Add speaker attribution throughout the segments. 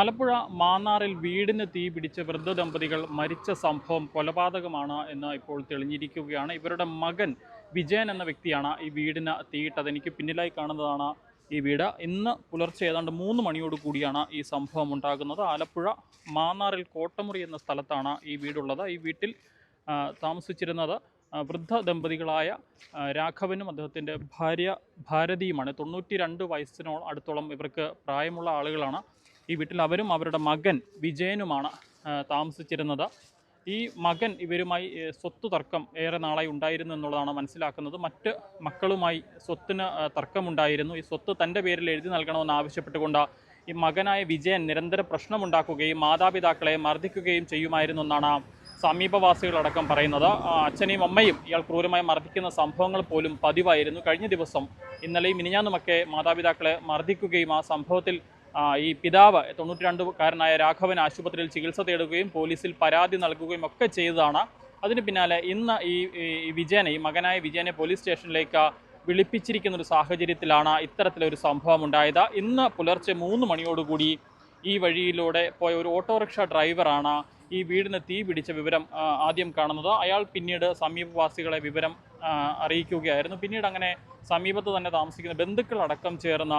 Speaker 1: ആലപ്പുഴ മാന്നാറിൽ വീടിന് തീ പിടിച്ച വൃദ്ധ ദമ്പതികൾ മരിച്ച സംഭവം കൊലപാതകമാണ് എന്ന് ഇപ്പോൾ തെളിഞ്ഞിരിക്കുകയാണ്. ഇവരുടെ മകൻ വിജയൻ എന്ന വ്യക്തിയാണ് ഈ വീടിന് തീയിട്ടത് എനിക്ക് പിന്നിലായി കാണുന്നതാണ് ഈ വീട്. ഇന്ന് പുലർച്ചെ ഏതാണ്ട് മൂന്ന് മണിയോട് കൂടിയാണ് ഈ സംഭവം ഉണ്ടാകുന്നത്. ആലപ്പുഴ മാന്നാറിൽ കോട്ടമുറി എന്ന സ്ഥലത്താണ് ഈ വീടുള്ളത്. ഈ വീട്ടിൽ താമസിച്ചിരുന്നത് വൃദ്ധ ദമ്പതികളായ രാഘവനും അദ്ദേഹത്തിന്റെ ഭാര്യ ഭാരതിയുമാണ്. തൊണ്ണൂറ്റി രണ്ട് വയസ്സിനോ അടുത്തോളം ഇവർക്ക് പ്രായമുള്ള ആളുകളാണ്. ഈ വീട്ടിൽ അവരും അവരുടെ മകൻ വിജയനുമാണ് താമസിച്ചിരുന്നത്. ഈ മകൻ ഇവരുമായി സ്വത്ത് തർക്കം ഏറെ നാളായി ഉണ്ടായിരുന്നു എന്നുള്ളതാണ് മനസ്സിലാക്കുന്നത്. മറ്റ് മക്കളുമായി സ്വത്തിന് തർക്കമുണ്ടായിരുന്നു. ഈ സ്വത്ത് തന്റെ പേരിൽ എഴുതി നൽകണമെന്ന് ആവശ്യപ്പെട്ടുകൊണ്ട് ഈ മകനായ വിജയൻ നിരന്തര പ്രശ്നമുണ്ടാക്കുകയും മാതാപിതാക്കളെ മർദ്ദിക്കുകയും ചെയ്യുമായിരുന്നു എന്നാണ് സമീപവാസികളടക്കം പറയുന്നത്. അച്ഛനെയും അമ്മയും ഇയാൾ ക്രൂരമായി മർദ്ദിക്കുന്ന സംഭവങ്ങൾ പോലും പതിവായിരുന്നു. കഴിഞ്ഞ ദിവസം ഇന്നലെയും മിനിഞ്ഞാന്നുമൊക്കെ മാതാപിതാക്കളെ മർദ്ദിക്കുകയും ആ സംഭവത്തിൽ ഈ പിതാവ് തൊണ്ണൂറ്റി രണ്ടുകാരനായ രാഘവൻ ആശുപത്രിയിൽ ചികിത്സ തേടുകയും പോലീസിൽ പരാതി നൽകുകയും ഒക്കെ ചെയ്തതാണ്. അതിന് പിന്നാലെ ഇന്ന് ഈ വിജയനെ ഈ മകനായ വിജയനെ പോലീസ് സ്റ്റേഷനിലേക്ക് വിളിപ്പിച്ചിരിക്കുന്ന ഒരു സാഹചര്യത്തിലാണ് ഇത്തരത്തിലൊരു സംഭവം ഉണ്ടായത് ഇന്ന് പുലർച്ചെ മൂന്ന് മണിയോടുകൂടി ഈ വഴിയിലൂടെ പോയ ഒരു ഓട്ടോറിക്ഷ ഡ്രൈവറാണ് ഈ വീടിന് തീ പിടിച്ച വിവരം ആദ്യം കാണുന്നത്. അയാൾ പിന്നീട് സമീപവാസികളെ വിവരം അറിയിക്കുകയായിരുന്നു. പിന്നീട് അങ്ങനെ സമീപത്ത് തന്നെ താമസിക്കുന്ന ബന്ധുക്കളടക്കം ചേർന്ന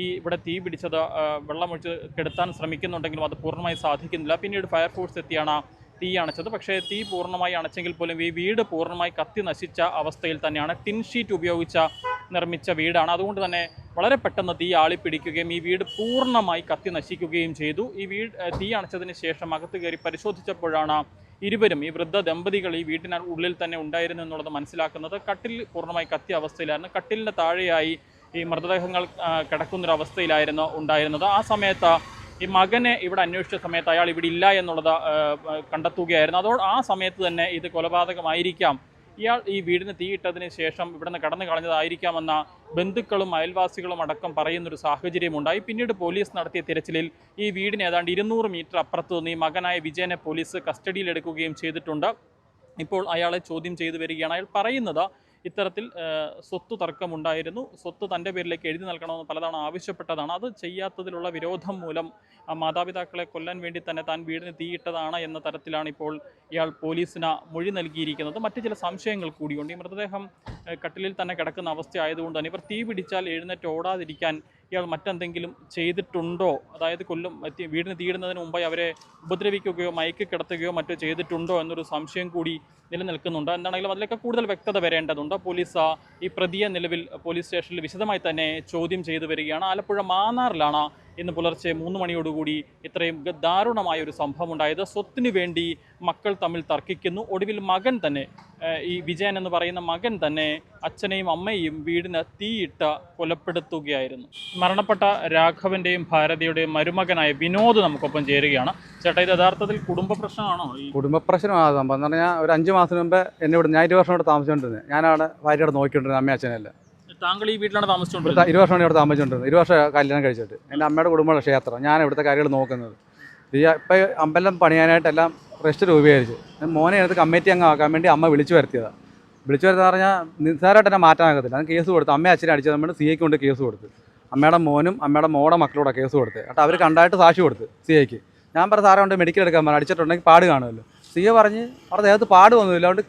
Speaker 1: ഈ ഇവിടെ തീ പിടിച്ചത് വെള്ളമൊഴിച്ച് കെടുത്താൻ ശ്രമിക്കുന്നുണ്ടെങ്കിലും അത് പൂർണമായി സാധിക്കുന്നില്ല. പിന്നീട് ഫയർഫോഴ്സ് എത്തിയാണ് തീ അണച്ചത്. പക്ഷേ തീ പൂർണമായി അണച്ചെങ്കിൽ പോലും ഈ വീട് പൂർണമായി കത്തി നശിച്ച അവസ്ഥയിൽ തന്നെയാണ് ടിൻ ഷീറ്റ് ഉപയോഗിച്ച നിർമ്മിച്ച വീടാണ്. അതുകൊണ്ട് തന്നെ വളരെ പെട്ടെന്ന് തീ ആളിപ്പിടിക്കുകയും ഈ വീട് പൂർണമായി കത്തി നശിക്കുകയും ചെയ്തു. ഈ വീട് തീ അണച്ചതിന് ശേഷം അകത്ത് കയറി പരിശോധിച്ചപ്പോഴാണ് ഇരുവരും ഈ വൃദ്ധ ദമ്പതികൾ ഈ വീട്ടിന് ഉള്ളിൽ തന്നെ ഉണ്ടായിരുന്നു എന്നുള്ളത് മനസ്സിലാക്കുന്നത്. കട്ടിൽ പൂർണമായി കത്തിയ അവസ്ഥയിലായിരുന്നു. കട്ടിലിന്റെ താഴെയായി ഈ മൃതദേഹങ്ങൾ കിടക്കുന്നൊരവസ്ഥയിലായിരുന്നു ഉണ്ടായിരുന്നത്. ആ സമയത്ത് ഈ മകനെ ഇവിടെ അന്വേഷിച്ച സമയത്ത് അയാൾ ഇവിടെ ഇല്ല എന്നുള്ളത് കണ്ടെത്തുകയായിരുന്നു. അതോട് ആ സമയത്ത് തന്നെ ഇത് കൊലപാതകമായിരിക്കാം. ഇയാൾ ഈ വീടിന് തീയിട്ടതിന് ശേഷം ഇവിടുന്ന് കടന്നു കളഞ്ഞതായിരിക്കാമെന്ന ബന്ധുക്കളും അയൽവാസികളും അടക്കം പറയുന്നൊരു സാഹചര്യമുണ്ടായി പിന്നീട് പോലീസ് നടത്തിയ തിരച്ചിലിൽ ഈ വീടിന് ഏതാണ്ട് ഇരുന്നൂറ് മീറ്റർ അപ്പുറത്ത് നിന്ന് ഈ മകനായ വിജയനെ പോലീസ് കസ്റ്റഡിയിലെടുക്കുകയും ചെയ്തിട്ടുണ്ട്. ഇപ്പോൾ അയാളെ ചോദ്യം ചെയ്തു വരികയാണ്. അയാൾ പറയുന്നത് ഇത്തരത്തിൽ സ്വത്ത് തർക്കമുണ്ടായിരുന്നു. സ്വത്ത് തന്റെ പേരിലേക്ക് എഴുതി നൽകണമെന്ന് പലതവണ ആവശ്യപ്പെട്ടതാണ്. അത് ചെയ്യാത്തതിലുള്ള വിരോധം മൂലം മാതാപിതാക്കളെ കൊല്ലാൻ വേണ്ടി തന്നെ താൻ വീടിന് തീയിട്ടതാണ് എന്ന തരത്തിലാണ് ഇപ്പോൾ ഇയാൾ പോലീസിന് മൊഴി നൽകിയിരിക്കുന്നത്. മറ്റു ചില സംശയങ്ങൾ കൂടിയുണ്ട്. ഈ മൃതദേഹം കട്ടിലിൽ തന്നെ കിടക്കുന്ന അവസ്ഥ ആയതുകൊണ്ട് തന്നെ ഇവർ തീ പിടിച്ചാൽ എഴുന്നേറ്റ് ഓടാതിരിക്കാൻ ഇയാൾ മറ്റെന്തെങ്കിലും ചെയ്തിട്ടുണ്ടോ? അതായത് കൊല്ലും വീടിന് തീയിടുന്നതിന് മുമ്പായി അവരെ ഉപദ്രവിക്കുകയോ മയക്ക് കിടത്തുകയോ മറ്റോ ചെയ്തിട്ടുണ്ടോ എന്നൊരു സംശയം കൂടി നിലനിൽക്കുന്നുണ്ട്. എന്താണെങ്കിലും അതിലൊക്കെ കൂടുതൽ വ്യക്തത വരേണ്ടതുണ്ട്. പോലീസ് ഈ പ്രതിയെ നിലവിൽ പോലീസ് സ്റ്റേഷനിൽ വിശദമായി തന്നെ ചോദ്യം ചെയ്തു വരികയാണ്. ആലപ്പുഴ മാന്നാറിലാണ് ഇന്ന് പുലർച്ചെ മൂന്ന് മണിയോടുകൂടി ഇത്രയും ദാരുണമായ ഒരു സംഭവം ഉണ്ടായത് സ്വത്തിനു വേണ്ടി മക്കൾ തമ്മിൽ തർക്കിക്കുന്നു. ഒടുവിൽ മകൻ തന്നെ ഈ വിജയൻ എന്ന് പറയുന്ന മകൻ തന്നെ അച്ഛനെയും അമ്മയെയും വീടിന് തീയിട്ട കൊലപ്പെടുത്തുകയായിരുന്നു. മരണപ്പെട്ട രാഘവന്റെയും ഭാരതിയുടെയും മരുമകനായ വിനോദ് നമുക്കൊപ്പം ചേരുകയാണ്. ചേട്ടാ ഇത് യഥാർത്ഥത്തിൽ കുടുംബ പ്രശ്നമാണോ
Speaker 2: കുടുംബ പ്രശ്നമാണ് സംഭവം. എന്ന് പറഞ്ഞാൽ ഒരു അഞ്ച് മാസം മുമ്പ് എന്നെ ഇവിടെ ഞാൻ വർഷം ഇവിടെ താമസിച്ചുകൊണ്ടിരുന്നത്. ഞാനവിടെ ഭാര്യയോട് നോക്കിക്കൊണ്ടിരുന്നത് അമ്മ അച്ഛനെല്ലാം
Speaker 1: താങ്കൾ ഈ വീട്ടിലാണ് താമസിച്ചുകൊണ്ട്
Speaker 2: ഇരുപത് വർഷമാണ് ഇവിടെ താമസിച്ചുകൊണ്ടിരുന്നത്. ഇരുപത് വർഷം കല്യാണം കഴിച്ചിട്ട്. എന്റെ അമ്മയുടെ കുടുംബമുള്ള ക്ഷേത്രം ഞാൻ ഇവിടുത്തെ കാര്യങ്ങൾ നോക്കുന്നത്. ഇപ്പം അമ്പലം പണിയാനായിട്ടെല്ലാം റെസ്റ്റ് രൂപീകരിച്ചു. മോനെ എടുത്ത് കമ്മിറ്റി അങ്ങ് ആക്കാൻ വേണ്ടി അമ്മ വിളിച്ചു വരുത്തിയതാണ് വിളിച്ചു വരുത്തുക പറഞ്ഞാൽ നിസ്സാരമായിട്ട് എന്നെ മാറ്റാനാകത്തില്ല അത് കേസ് കൊടുത്തു. അമ്മയെ അച്ഛനെ അടിച്ചത് നമ്മൾ സി ഐക്ക് കൊണ്ട് കേസ് കൊടുത്തു. അമ്മയുടെ മോനും അമ്മയുടെ മോടെ മക്കളോടെ കേസ് കൊടുത്ത്. കേട്ടോ അവർ കണ്ടായിട്ട് സാക്ഷി കൊടുത്ത് സി ഐക്ക് ഞാൻ പറഞ്ഞ സാറേ കൊണ്ട് മെഡിക്കൽ എടുക്കാൻ പറഞ്ഞു. അടിച്ചിട്ടുണ്ടെങ്കിൽ പാട് കാണുമല്ലോ. സി എ പറഞ്ഞ് അവരുടെ ദേഹത്ത് പാട് വന്നില്ല. അതുകൊണ്ട്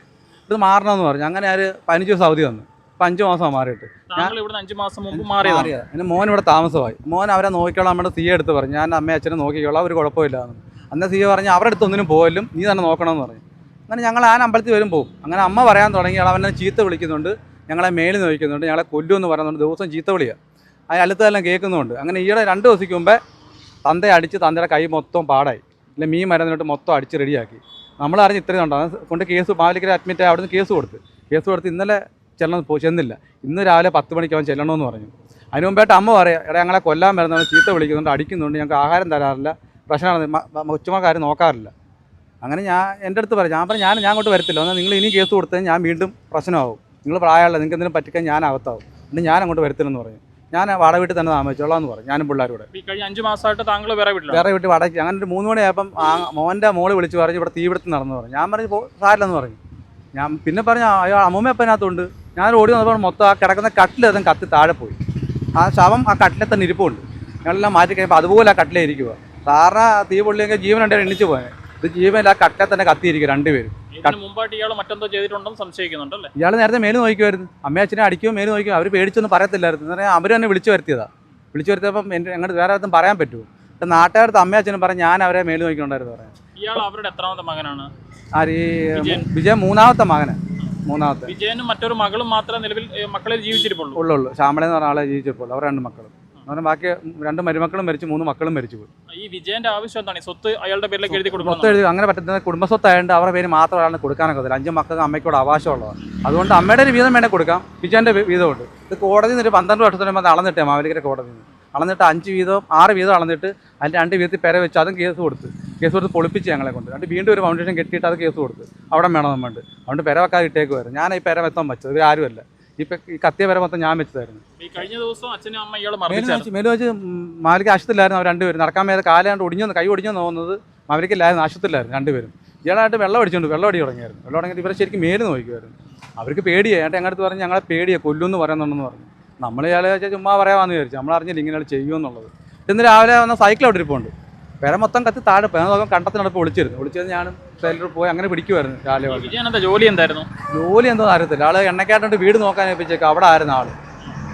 Speaker 2: ഇത് മാറണമെന്ന് പറഞ്ഞു. അങ്ങനെ ആര് പതിനഞ്ച് ദിവസം അവധി വന്നു ഇപ്പം അഞ്ച് മാസം മാറിയിട്ട്.
Speaker 1: ഞാൻ ഇവിടെ അഞ്ചു മാസം മുമ്പ്
Speaker 2: മാറിയതാ. പിന്നെ മോൻ ഇവിടെ താമസമായി. മോൻ അവരെ നോക്കിക്കോളാം നമ്മുടെ സി എടുത്ത് പറഞ്ഞു. ഞാൻ അമ്മ അച്ഛനെ നോക്കിക്കോളാം ഒരു കുഴപ്പമില്ല എന്ന് അന്ന് സി പറഞ്ഞു അവരുടെ അടുത്ത് ഒന്നിനും പോകലും നീ തന്നെ നോക്കണമെന്ന് പറഞ്ഞു. അങ്ങനെ ഞങ്ങൾ ആ അമ്പലത്തിൽ വരും പോകും അങ്ങനെ അമ്മ പറയാൻ തുടങ്ങി അവനെ ചീത്ത വിളിക്കുന്നുണ്ട് ഞങ്ങളെ മേലിൽ നോക്കുന്നുണ്ട് ഞങ്ങളെ കൊല്ലുമെന്ന് പറയുന്നുണ്ട് ദിവസം ചീത്ത വിളിയാണ് അതിന് അടുത്തെല്ലാം കേൾക്കുന്നുണ്ട്. അങ്ങനെ ഈയിടെ രണ്ട് ദിവസത്തേക്ക് മുമ്പേ തന്തയെ അടിച്ച് തന്തയുടെ കൈ മൊത്തം പാടായി. ഇല്ല മീൻ മരുന്നിട്ട് മൊത്തം അടിച്ച് റെഡിയാക്കി നമ്മൾ അറിഞ്ഞ് ഇത്രയും ഉണ്ടാകും കൊണ്ട് കേസ് മാലിക്കരെ അഡ്മിറ്റ് ആയി അവിടുന്ന് കേസ് കൊടുത്ത്. കേസ് കൊടുത്ത് ഇന്നലെ ചെല്ലണം പോ ചെന്നില്ല. ഇന്ന് രാവിലെ പത്ത് മണിക്ക് അവൻ ചെല്ലണമെന്ന് പറഞ്ഞു. അതിന് മുമ്പായിട്ട് അമ്മ പറയാം എടാ ഞങ്ങളെ കൊല്ലാൻ വരുന്നവൻ ചീത്ത വിളിക്കുന്നുണ്ട് അടിക്കുന്നുണ്ട് ഞങ്ങൾക്ക് ആഹാരം തരാറില്ല പ്രശ്നമാണ് കൊച്ചുമക്കാരും നോക്കാറില്ല. അങ്ങനെ ഞാൻ എന്റെ അടുത്ത് പറയാം ഞാൻ പറഞ്ഞു ഞാൻ ഞാൻ അങ്ങോട്ട് വരത്തില്ല. എന്നാൽ നിങ്ങൾ ഇനി കേസ് കൊടുത്താൽ ഞാൻ വീണ്ടും പ്രശ്നമാവും. നിങ്ങൾ പ്രായമുള്ള നിങ്ങൾക്ക് എന്തെങ്കിലും പറ്റിക്കാൻ ഞാൻ അകത്താവും. എന്നിട്ട് ഞാൻ അങ്ങോട്ട് വരത്തില്ലെന്ന് പറഞ്ഞു. ഞാൻ വാടക വീട്ടിൽ തന്നെ താമസിച്ചോളാം എന്ന് പറഞ്ഞു ഞാനും പിള്ളേരോട്
Speaker 1: ഈ കഴിഞ്ഞ അഞ്ച് മാസമായിട്ട് താങ്കൾ വേറെ വീട്ടിൽ
Speaker 2: വേറെ വീട്ടിൽ വടക്കി അങ്ങനെ ഒരു മൂന്ന് മണിയായപ്പം ആ മോന്റെ മോൾ വിളിച്ച് പറഞ്ഞു ഇവിടെ തീപിടുത്തം നടന്നു പറഞ്ഞു. ഞാൻ പറഞ്ഞു സാരില്ലെന്ന് പറഞ്ഞു. ഞാൻ പിന്നെ പറഞ്ഞു അയ്യോ അമ്മൂമ്മ അപ്പം അതിനകത്തുണ്ട്? ഞാൻ ഓടി വന്നപ്പോൾ മൊത്തം ആ കിടക്കുന്ന കട്ടിൽ അതും കത്തി താഴെ പോയി. ആ ശവം ആ കട്ടിലെ തന്നെ ഇരിപ്പുണ്ട് ഞങ്ങളെല്ലാം മാറ്റി കഴിയുമ്പോൾ അതുപോലെ ആ കട്ടിലേ ഇരിക്കുക സാറിന് തീ പൊള്ളിയെങ്കിൽ ജീവൻ രണ്ടേ എണ്ണിച്ച് പോയത് ഇത് ജീവൻ ആ കട്ടിലെ തന്നെ കത്തിയിരിക്കും രണ്ടുപേരും.
Speaker 1: മുമ്പായിട്ട് ഇയാൾ മറ്റെന്തോ ചെയ്തിട്ടുണ്ടെന്ന് സംശയിക്കുന്നുണ്ടല്ലേ
Speaker 2: ഇയാൾ നേരത്തെ മേൽ നോക്കുമായിരുന്നു അമ്മയച്ഛനെ അടിക്കുമോ മേൽ നോക്കും അവർ പേടിച്ചൊന്നും പറയത്തില്ലായിരുന്നു. എന്ന് പറഞ്ഞാൽ അവർ തന്നെ വിളിച്ചു വരുത്തിയതാ. വിളിച്ചു വരുത്തിയപ്പം എന്റെ അങ്ങോട്ട് വേറെ ആർക്കും പറയാൻ പറ്റുമോ പക്ഷെ നാട്ടുകാരത്ത് അമ്മയച്ഛനും പറഞ്ഞ് ഞാൻ അവരെ മേൽ നോക്കിക്കൊണ്ടായിരുന്നു പറയാം
Speaker 1: ഇയാൾ അവരുടെ എത്രാമത്തെ മകനാണ്?
Speaker 2: ആര്?
Speaker 1: വിജയൻ.
Speaker 2: മൂന്നാമത്തെ മകന്. മൂന്നാമത്തെ.
Speaker 1: വിജയനും മറ്റൊരു മകളും മാത്രമേ നിലവിൽ മക്കളെ ജീവിച്ചിരിപ്പുള്ളൂ.
Speaker 2: ഉള്ളൂ ഉള്ളു ശ്യാമള എന്ന് പറഞ്ഞ ആളെ ജീവിച്ചിരിപ്പുള്ളൂ. അവർ രണ്ട് മക്കളും. പറഞ്ഞാൽ ബാക്കി രണ്ട് മരുമക്കളും മരിച്ചു മൂന്ന് മക്കളും മരിച്ചു പോയി.
Speaker 1: ഈ വിജയന്റെ ആവശ്യം എന്താണ്? സ്വത്ത് അയാളുടെ പേരിലേക്ക് എഴുതി കൊടുക്കും
Speaker 2: സ്വത്ത് എഴുതി അങ്ങനെ പറ്റുന്ന കുടുംബസ്വത്തായതുകൊണ്ട് അവരുടെ പേര് മാത്രം ഒരാളിന് കൊടുക്കാനൊക്കെ പറ്റില്ല. അഞ്ച് മക്കൾക്ക് അമ്മയ്ക്കോട് അവകാശമുള്ളതാണ് അതുകൊണ്ട് അമ്മയുടെ ഒരു വീതം വേണേൽ കൊടുക്കാം. വിജയന്റെ വീതമുണ്ട്. ഇത് കോടതി നിന്ന് ഒരു പന്ത്രണ്ട് വർഷത്തിന് മുമ്പ് അളന്നിട്ടേ മാവേലിക്കര കോടതി നിന്ന്. അളന്നിട്ട് അഞ്ച് വീതം ആറ് വീതം അളന്നിട്ട് അതിന്റെ രണ്ട് വീതത്തിൽ പെര വെച്ച് അതും കേസ് കൊടുത്ത്. കേസ് കൊടുത്ത് പൊളിപ്പിച്ച് ഞങ്ങളെ കൊണ്ട്. രണ്ട് വീണ്ടും ഒരു ഫൗണ്ടേഷൻ കെട്ടിയിട്ട് അത് കേസ് കൊടുത്ത്. അവിടെ വേണം നമ്മണ്ട്. അതുകൊണ്ട് പെര വെക്കാതെ ഇട്ടേക്കുമായിരുന്നു ഞാൻ ഈ പെര വെത്തം വെച്ചത്. ഇവർ ആരുമല്ല. ഇപ്പം ഈ കത്തിയ പെര മൊത്തം ഞാൻ വെച്ചതായിരുന്നു.
Speaker 1: കഴിഞ്ഞ ദിവസം അച്ഛനും അമ്മ
Speaker 2: ഇയാളെ
Speaker 1: മേൽ
Speaker 2: വെച്ച് മേൽ വെച്ച് മാലിക്ക് ആശുപത്രിയിലായിരുന്നു അവർ രണ്ടുപേരും. നടക്കാൻ മേലെ കാലാണ്ട് ഒടിഞ്ഞു കൈ ഒടിഞ്ഞു തോന്നുന്നത് മാലിക്കില്ലായിരുന്നു ആശുപത്രിയിലായിരുന്നു രണ്ടുപേരും. ഇയാളായിട്ട് വെള്ളം അടിച്ചുകൊണ്ട് വെള്ളം അടി തുടങ്ങിയായിരുന്നു. വെള്ളം അടങ്ങിയിട്ട് ഇവരെ ശരിക്കും മേൽ നോക്കുമായിരുന്നു അവർക്ക് പേടിയായി. ഏട്ടാ ഞങ്ങളുടെ അടുത്ത് പറഞ്ഞ് ഞങ്ങളെ പേടിയാണ് കൊല്ലുമെന്ന് പറയുന്നുണ്ടെന്ന് പറഞ്ഞു. നമ്മൾ ഇയാളെ വെച്ചാൽ ചുമ്മാ പറയാമെന്ന് വിചാരിച്ചു. നമ്മൾ അറിഞ്ഞില്ല ഇങ്ങനെ ചെയ്യുമെന്നുള്ളത് ഇന്ന് രാവിലെ വന്ന സൈക്കിൾ അവിടെ ഇരിപ്പുണ്ട്. പേരെ മൊത്തം കത്തി താഴെ പോയി നോക്കാം കണ്ടത്തിനടുപ്പ് വിളിച്ചിരുന്നു വിളിച്ചത് ഞാൻ സൈഡിൽ പോയി അങ്ങനെ പിടിക്കുമായിരുന്നു രാവിലെ
Speaker 1: ജോലി എന്തായിരുന്നു?
Speaker 2: ജോലി എന്തോ അറിയത്തില്ല. ആൾ എണ്ണക്കാട്ടുണ്ട് വീട് നോക്കാൻ ഏൽപ്പിച്ചേക്കാം. അവിടെ ആയിരുന്നു ആൾ.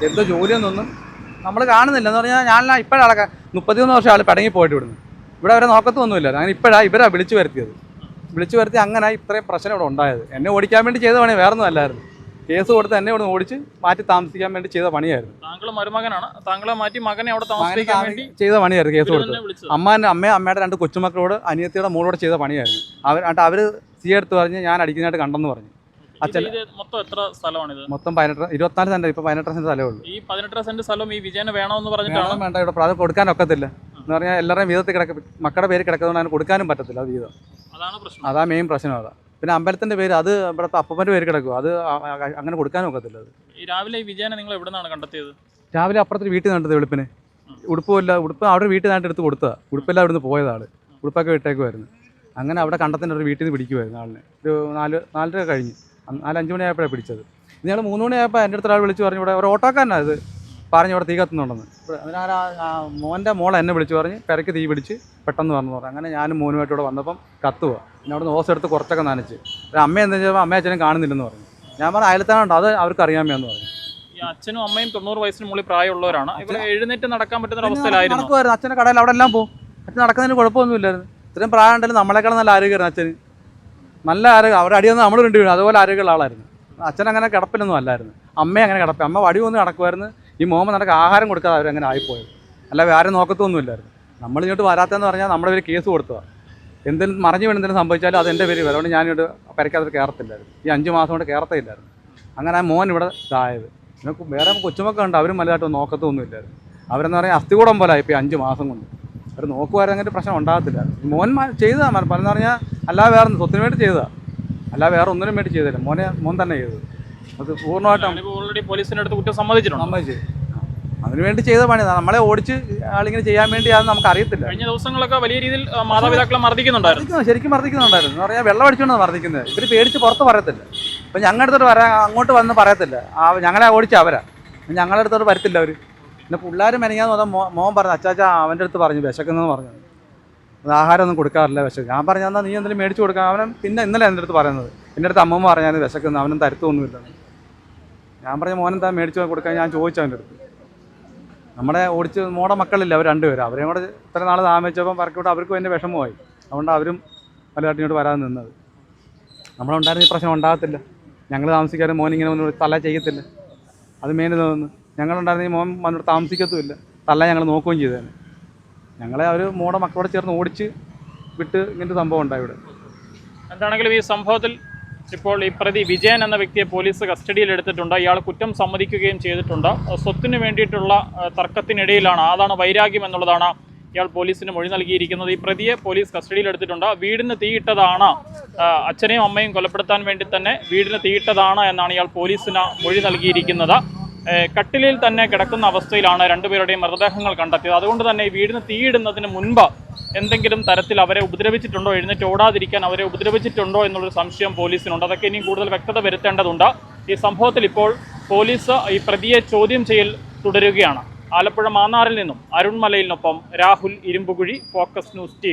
Speaker 2: എന്തോ ജോലിയൊന്നും നമ്മൾ കാണുന്നില്ല. എന്ന് പറഞ്ഞാൽ ഞാൻ ഇപ്പോഴാണ് മുപ്പത്തിമൂന്ന് വർഷം ആൾ പടങ്ങി പോയിട്ട് വിടുന്നു ഇവിടെ അവരെ നോക്കത്തൊന്നുമില്ല അങ്ങനെ ഇപ്പോഴാണ് ഇവരാണ് വിളിച്ചു വരുത്തിയത്. വിളിച്ചു വരുത്തി അങ്ങനെ ഇത്രയും പ്രശ്നം ഇവിടെ ഉണ്ടായത്. എന്നെ ഓടിക്കാൻ വേണ്ടി ചെയ്ത പണി വേറൊന്നും അല്ലായിരുന്നു. കേസ് കൊടുത്ത് എന്നെ ഇവിടെ ഓടിച്ച് മാറ്റി താമസിക്കാൻ വേണ്ടി ചെയ്ത പണിയായിരുന്നു.
Speaker 1: താങ്കളെ മരുമകനാണ്. താങ്കളെ മാറ്റി മകനെ അവിടെ വേണ്ടി
Speaker 2: ചെയ്ത പണിയായിരുന്നു കേസ് കൊടുത്ത് അമ്മാന്റെ അമ്മയും അമ്മയുടെ രണ്ട് കൊച്ചുമക്കളോട് അനിയത്തിയുടെ മോളോട് ചെയ്ത പണിയായിരുന്നു. അവർ എന്നിട്ട് അവർ സി എടുത്ത് പറഞ്ഞ് ഞാൻ അടിക്കുന്നതായിട്ട് കണ്ടെന്ന് പറഞ്ഞു. അച്ഛൻ-
Speaker 1: മൊത്തം എത്ര സ്ഥലമാണ്
Speaker 2: മൊത്തം പതിനെട്ട് ഇരുപത്തിനാല് സെന്റ് ഇപ്പൊ പതിനെട്ടര സെന്റ് സ്ഥലമേ ഉള്ളൂ.
Speaker 1: ഈ പതിനെട്ടര സെന്റ് സ്ഥലം ഈ വിജയന് വേണമെന്ന് പറഞ്ഞിട്ടാണ്?
Speaker 2: വേണം വേണ്ട ഇവിടെ അത് കൊടുക്കാൻ ഒക്കത്തില്ല. എന്ന് പറഞ്ഞാൽ എല്ലാവരുടെയും വീതത്തിൽ കിടക്ക മക്കളുടെ പേര് കിടക്കുന്നതുകൊണ്ട് അതിന് കൊടുക്കാനും പറ്റത്തില്ല അത് വീതം.
Speaker 1: അതാണ് പ്രശ്നം.
Speaker 2: അതാ മെയിൻ പ്രശ്നം അതാ. പിന്നെ അമ്പലത്തിന്റെ പേര് അത് ഇവിടുത്തെ അപ്പന്റെ പേര് കിടക്കും. അത് അങ്ങനെ കൊടുക്കാനും ഒക്കത്തില്ല അത്.
Speaker 1: ഈ രാവിലെ ഈ വിജയനെ നിങ്ങൾ എവിടെ നിന്നാണ് കണ്ടെത്തിയത്?
Speaker 2: രാവിലെ അപ്പുറത്തെ വീട്ടിൽ നിന്നത് വെളുപ്പിന്. ഉടുപ്പില്ല ഉടുപ്പ് അവിടെ വീട്ടിൽ നിന്ന് എടുത്ത് കൊടുത്തതാ. ഉടുപ്പെല്ലാം നിന്ന് പോയതാണ് ഉടുപ്പൊക്കെ വിട്ടേക്കുമായിരുന്നു അങ്ങനെ അവിടെ കണ്ടത്തിന്റെ ഒരു വീട്ടിൽ നിന്ന് പിടിക്കുമായിരുന്നു ആളിനെ. ഒരു നാല് നാലര കഴിഞ്ഞ്. നാലഞ്ച് നാല് അഞ്ച് മണിയായപ്പോഴാണ് പിടിച്ചത്. ഞങ്ങൾ മൂന്ന് മണിയായപ്പോൾ എന്റെ അടുത്ത് ഒരാൾ വിളിച്ച് പറഞ്ഞു ഇവിടെ ഒരു ഓട്ടോക്കാരനാണ് ഇത്. പറഞ്ഞു ഇവിടെ തീ കത്തുന്നുണ്ടെന്ന്. അതിനാൽ ആ മോന്റെ മോളെ എന്നെ വിളിച്ച് പറഞ്ഞ് പെരക്ക് തീ പിടിച്ച് പെട്ടെന്ന് പറഞ്ഞു പറഞ്ഞു. അങ്ങനെ ഞാനും മോനുമായിട്ട് ഇവിടെ വന്നപ്പം കത്തുക പിന്നെ അവിടെ നിന്ന് ഓസ് എടുത്ത് കുറച്ചൊക്കെ നനച്ച്. ഒരു അമ്മ എന്താ വെച്ചാൽ അമ്മ അച്ഛനും കാണുന്നില്ലെന്ന് പറഞ്ഞു. ഞാൻ പറഞ്ഞു അയലത്താനുണ്ട് അത് അവർക്ക് അറിയാമെന്ന് പറഞ്ഞു.
Speaker 1: ഈ അച്ഛനും അമ്മയും തൊണ്ണൂറ് വയസ്സിന് മുകളിൽ പ്രായമുള്ളവരാണ്. ഇവർ എഴുന്നേറ്റ് നടക്കാൻ പറ്റുന്ന അവസ്ഥയിലായിരുന്നു.
Speaker 2: നടക്കുമായിരുന്നു. അച്ഛന്റെ കടയിൽ അവിടെ എല്ലാം പോകും അച്ഛൻ നടക്കുന്നതിന് കുഴപ്പമൊന്നുമില്ലായിരുന്നു. ഇത്രയും പ്രായം ഉണ്ടെങ്കിലും നമ്മളെക്കാളും നല്ല ആരോഗ്യമായിരുന്നു അച്ഛന്. നല്ല ആരോഗ്യം. അവരുടെ അടി അടിയൊന്നും നമ്മൾ രണ്ട് വീണു അതുപോലെ ആരോഗ്യമുള്ള ആളായിരുന്നു. അച്ഛൻ അങ്ങനെ കിടപ്പിലൊന്നും അല്ലായിരുന്നു. അമ്മ അങ്ങനെ കിടപ്പ്. അമ്മ വടി വന്ന് കിടക്കുമായിരുന്നു. ഈ മോമ നടക്ക് ആഹാരം കൊടുക്കാതെ അവരങ്ങനെ ആയിപ്പോയത്. അല്ല വേറെ നോക്കത്തൊന്നുമില്ലായിരുന്നു. നമ്മൾ ഇങ്ങോട്ട് വരാത്തതെന്ന് പറഞ്ഞാൽ നമ്മുടെ ഒരു കേസ് കൊടുത്തതാണ് എന്തെങ്കിലും മറിഞ്ഞു വീണ് എന്തെങ്കിലും സംഭവിച്ചാലും അതെന്റെ പേര് വരും. അതുകൊണ്ട് ഞാനിവിടെ പെരക്കകത്ത് കയറത്തില്ലായിരുന്നു. ഈ അഞ്ച് മാസം കൊണ്ട് കയറത്തില്ലായിരുന്നു അങ്ങനെ ആ മോൻ ഇവിടെ ഇതായത്. പിന്നെ കു- വേറെ കൊച്ചുമൊക്കെ ഉണ്ട്. അവരും വലുതായിട്ട് നോക്കത്തൊന്നുമില്ലായിരുന്നു അവരെന്ന് പറഞ്ഞാൽ അസ്ഥികൂടം പോലെ ഇപ്പോൾ അഞ്ച് മാസം കൊണ്ട്. അവർ അങ്ങനെ പ്രശ്നം ഉണ്ടാകത്തില്ല മോൻ ചെയ്തതാണ് ചെയ്തതാ. പലന്ന് പറഞ്ഞാൽ അല്ലാതെ വേറെ സ്വത്തിന് വേണ്ടി ചെയ്തതാ. അല്ലാതെ വേറെ ഒന്നിനും വേണ്ടി ചെയ്തില്ല. മോനെ മോൻ തന്നെ ചെയ്തത്. അത് പൂർണമായിട്ടും
Speaker 1: ഓൾറെഡി പോലീസിന്റെ അടുത്ത് കുറ്റം സമ്മതിച്ചിട്ടുണ്ട്?
Speaker 2: സമ്മതിച്ച്. അതിന് വേണ്ടി ചെയ്ത പണി. നമ്മളെ ഓടിച്ച് ആളിങ്ങനെ ചെയ്യാൻ വേണ്ടി അത് നമുക്ക് അറിയത്തില്ല.
Speaker 1: കഴിഞ്ഞ ദിവസങ്ങളൊക്കെ വലിയ രീതിയിൽ മാതാപിതാക്കളെ മർദ്ദിക്കുന്നുണ്ടായിരുന്നു.
Speaker 2: ശരിക്കും മർദ്ദിക്കുന്നുണ്ടായിരുന്നു. എന്ന് പറഞ്ഞാൽ വെള്ളം അടിച്ചുകൊണ്ടാണ് മർദ്ദിക്കുന്നത് ഇവർ പേടിച്ച് പുറത്ത് പറയത്തില്ല ഇപ്പം ഞങ്ങളുടെ അടുത്തോട്ട് വരാ അങ്ങോട്ട് വന്ന് പറയത്തില്ല. ആ ഞങ്ങളെ ഓടിച്ച് അവരാ. ഞങ്ങളുടെ അടുത്തോട്ട് വരത്തില്ല അവർ. പിന്നെ പിള്ളേർ മെനങ്ങാന്ന് പറഞ്ഞാൽ മോ മോൻ പറഞ്ഞു അച്ചാച്ച അവന്റെ അടുത്ത് പറഞ്ഞു വിശക്കുന്നതെന്ന് പറഞ്ഞു. അത് ആഹാരം ഒന്നും കൊടുക്കാറില്ല വിശക്ക്. ഞാൻ പറഞ്ഞു എന്നാൽ നീ എന്തെങ്കിലും മേടിച്ച് കൊടുക്കാം. അവനും പിന്നെ ഇന്നലെ എന്റെ അടുത്ത് പറയുന്നത്. എന്റെ അടുത്ത് അമ്മമ്മ പറഞ്ഞാൽ വിശക്കുന്നത് അവനും തരുത്തൊന്നുമില്ല ഞാൻ പറഞ്ഞ മോനെന്താ മേടിച്ച് കൊടുക്കാൻ? ഞാൻ ചോദിച്ചു അവന്റെ അടുത്ത്. നമ്മുടെ ഓടിച്ച് മോടെ മക്കളില്ല അവർ രണ്ടുപേരും. അവരെയും കൂടെ ഇത്ര നാൾ താമസിച്ചപ്പം പറക്കൂട്ട് അവർക്കും എന്റെ വിഷമമായി. അതുകൊണ്ട് അവരും പലതാട്ടിങ്ങോട്ട് വരാൻ നിന്നത്. നമ്മളുണ്ടായിരുന്ന ഈ പ്രശ്നം ഉണ്ടാകത്തില്ല ഞങ്ങൾ താമസിക്കാതെ മോൻ ഇങ്ങനെ വന്ന് തല ചെയ്യത്തില്ല. അത് മെയിൻ തോന്നുന്നു ഞങ്ങളുണ്ടായിരുന്ന ഈ മോൻ വന്നിട്ട് താമസിക്കത്തുമില്ല. തല ഞങ്ങൾ നോക്കുകയും ചെയ്തേനെ. ഞങ്ങളെ അവർ മോടെ മക്കളോട് ചേർന്ന് ഓടിച്ച് വിട്ട് ഇങ്ങനത്തെ സംഭവം ഉണ്ടായി ഇവിടെ.
Speaker 1: എന്താണെങ്കിലും ഈ സംഭവത്തിൽ ഇപ്പോൾ ഈ പ്രതി വിജയൻ എന്ന വ്യക്തിയെ പോലീസ് കസ്റ്റഡിയിൽ എടുത്തിട്ടുണ്ട്. ഇയാൾ കുറ്റം സമ്മതിക്കുകയും ചെയ്തിട്ടുണ്ട്. സ്വത്തിന് വേണ്ടിയിട്ടുള്ള തർക്കത്തിനിടയിലാണ്. അതാണ് വൈരാഗ്യം എന്നുള്ളതാണ് ഇയാൾ പോലീസിന് മൊഴി നൽകിയിരിക്കുന്നത്. ഈ പ്രതിയെ പോലീസ് കസ്റ്റഡിയിൽ എടുത്തിട്ടുണ്ട്. വീടിന് തീയിട്ടതാണ് അച്ഛനെയും അമ്മയും കൊലപ്പെടുത്താൻ വേണ്ടി തന്നെ വീടിന് തീയിട്ടതാണ് എന്നാണ് ഇയാൾ പോലീസിന് മൊഴി നൽകിയിരിക്കുന്നത്. കട്ടിലിൽ തന്നെ കിടക്കുന്ന അവസ്ഥയിലാണ് രണ്ടുപേരുടെയും മൃതദേഹങ്ങൾ കണ്ടെത്തിയത്. അതുകൊണ്ട് തന്നെ ഈ വീടിന് തീയിടുന്നതിന് മുൻപ് എന്തെങ്കിലും തരത്തിൽ അവരെ ഉപദ്രവിച്ചിട്ടുണ്ടോ? എഴുന്നേറ്റ് ഓടാതിരിക്കാൻ അവരെ ഉപദ്രവിച്ചിട്ടുണ്ടോ എന്നുള്ളൊരു സംശയം പോലീസിനുണ്ട്. അതൊക്കെ ഇനിയും കൂടുതൽ വ്യക്തത വരുത്തേണ്ടതുണ്ട്. ഈ സംഭവത്തിൽ ഇപ്പോൾ പോലീസ് ഈ പ്രതിയെ ചോദ്യം ചെയ്യൽ തുടരുകയാണ്. ആലപ്പുഴ മാന്നാറിൽ നിന്നും അരുൺമലയിൽ മലയിലിനൊപ്പം Rahul Irumpukuzhi focus news T